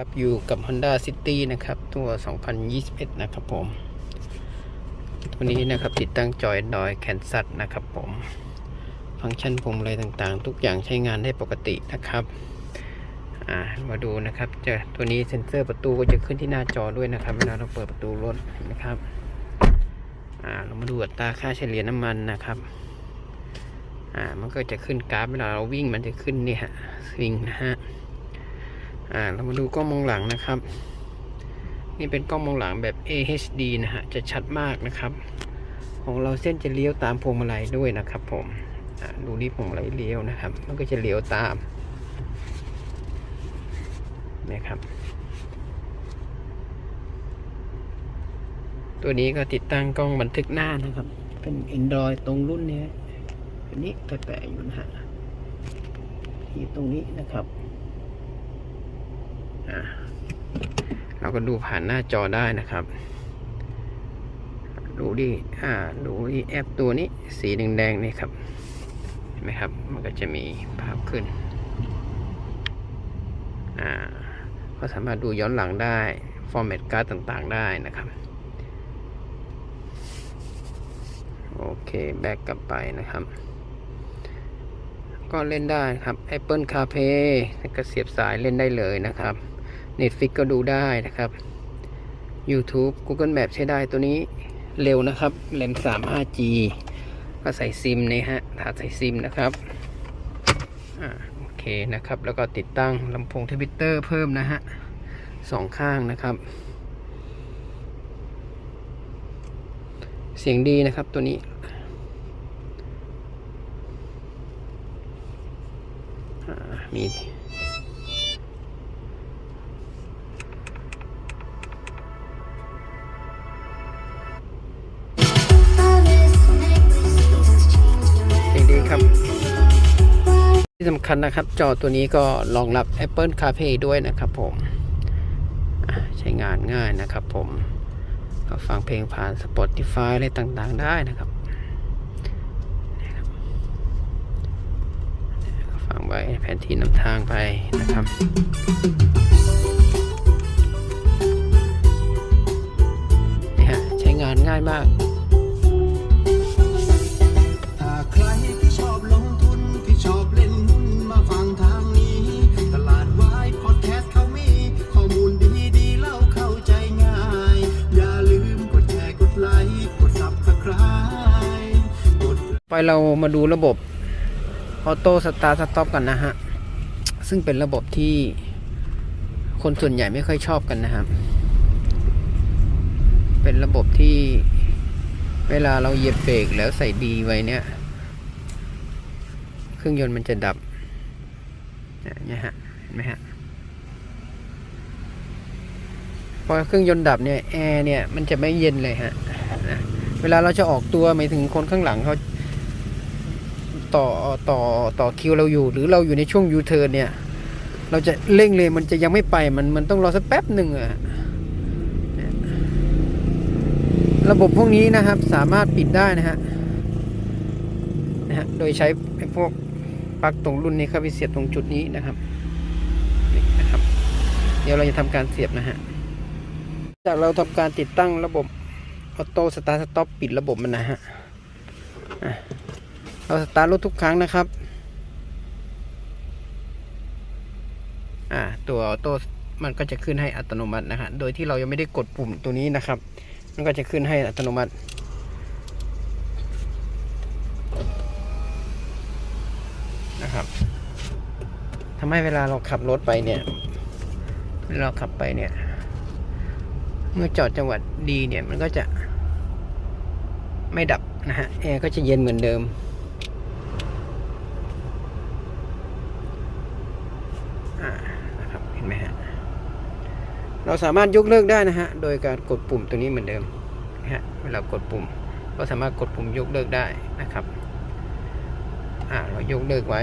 ครับอยู่กับ Honda City นะครับ ตัว 2021 นะครับผม ตัวนี้นะครับติดตั้งจอยดอยแคนซัสนะครับผม ฟังก์ชันปุ่มอะไรต่างๆ ทุกอย่างใช้งานได้ปกตินะครับามาดูนะครับจะตัวนี้เซ็นเซอร์ประตูก็จะขึ้นที่หน้าจอด้วยนะครับเวลาเราเปิดประตูรถนะครับเรามาดูอัตราค่าเฉลี่ยน้ำมันนะครับมันก็จะขึ้นกราฟเวลาเราวิ่งมันจะขึ้นนี่ฮะสวิงนะฮะ อ่าเรามาดูกล้องมองหลังนะครับ นี่เป็นกล้องมองหลังแบบ AHD นะฮะจะชัดมากนะครับ ของเราเส้นจะเลี้ยวตามพวงมาลัยด้วยนะครับ ผมดูนี่พวงมาลัยเลี้ยวนะครับ มันก็จะเลี้ยวตามนะครับ ตัวนี้ก็ติดตั้งกล้องบันทึกหน้านะครับ เป็น Android ตรงรุ่นนี้อันนี้แปะๆอยู่นะฮะที่ตรงนี้นะครับ เราก็ดูผ่านหน้าจอได้นะครับ ดูดิอ่าดูที่แอปตัวนี้สีแดงๆนี่ครับเห็นไหมครับ มันก็จะมีภาพขึ้นอ่าก็สามารถดูย้อนหลังได้ ฟอร์แมตการ์ดต่างๆได้นะครับโอเค แบ็กกลับไปนะครับ ก็เล่นได้ครับ Apple CarPlay ก็เสียบสายเล่นได้เลยนะครับ Netflix ก็ดูได้นะครับ YouTube Google Map ใช้ได้ตัวนี้เร็วนะครับแรม3 5G ก็ใส่ซิมนี่ฮะถาดใส่ซิมนะครับอ่าโอเคนะครับ แล้วก็ติดตั้งลำโพงทวิตเตอร์เพิ่มนะฮะสองข้างนะครับ เสียงดีนะครับตัวนี้มี ที่สำคัญนะครับ จอตัวนี้ก็รองรับ Apple CarPlay ด้วยนะครับผมใช้งานง่ายนะครับผมก็ฟังเพลงผ่าน Spotify อะไรต่างๆ ได้นะครับฟังไว้แผนที่นำทางไปนะครับนี่ฮะใช้งานง่ายมาก ไปเรามาดูระบบออโต้สตาร์ทสต็อปกันนะฮะ ซึ่งเป็นระบบที่คนส่วนใหญ่ไม่ค่อยชอบกันนะครับ เป็นระบบที่เวลาเราเหยียบเบรกแล้วใส่ดีไว้เนี่ย เครื่องยนต์มันจะดับเนี่ยฮะ เห็นไหมฮะ พอเครื่องยนต์ดับเนี่ยแอร์เนี่ยมันจะไม่เย็นเลยฮะนะเวลาเราจะออกตัวหมายถึงคนข้างหลังเขา ต่อต่อต่อคิวเราอยู่ หรือเราอยู่ในช่วงยูเทิร์นเนี่ย เราจะเร่งเลยมันจะยังไม่ไปมันมันต้องรอสักแป๊บหนึ่งอะระบบพวกนี้นะครับสามารถปิดได้นะฮะนะฮะโดยใช้พวกปลั๊กตรงรุ่นนี้ครับไปเสียบตรงจุดนี้นะครับนี่นะครับ เดี๋ยวเราจะทำการเสียบนะฮะจากเราทำการติดตั้งระบบออโต้สตาร์ทสต็อปปิดระบบมันนะฮะอะ เราสตาร์ทรถทุกครั้งนะครับอ่าตัวออโต้มันก็จะขึ้นให้อัตโนมัตินะฮะโดยที่เรายังไม่ได้กดปุ่มตัวนี้นะครับ มันก็จะขึ้นให้อัตโนมัตินะครับทำให้เวลาเราขับรถไปเนี่ยเวลาเราขับไปเนี่ย เมื่อจอดจังหวัดดีเนี่ยมันก็จะไม่ดับนะฮะแอร์ก็จะเย็นเหมือนเดิม อ่า นะครับ เห็น ไหมฮะ เราสามารถยกเลิกได้นะฮะ โดยการกดปุ่มตัวนี้เหมือนเดิมนะฮะ เวลากดปุ่ม ก็สามารถกดปุ่มยกเลิกได้นะครับ อ่า เรายกเลิกไว้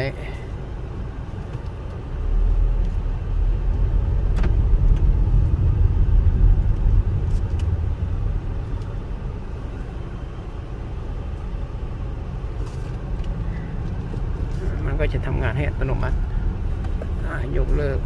มันก็จะทำงานให้อัตโนมัติยกเลิก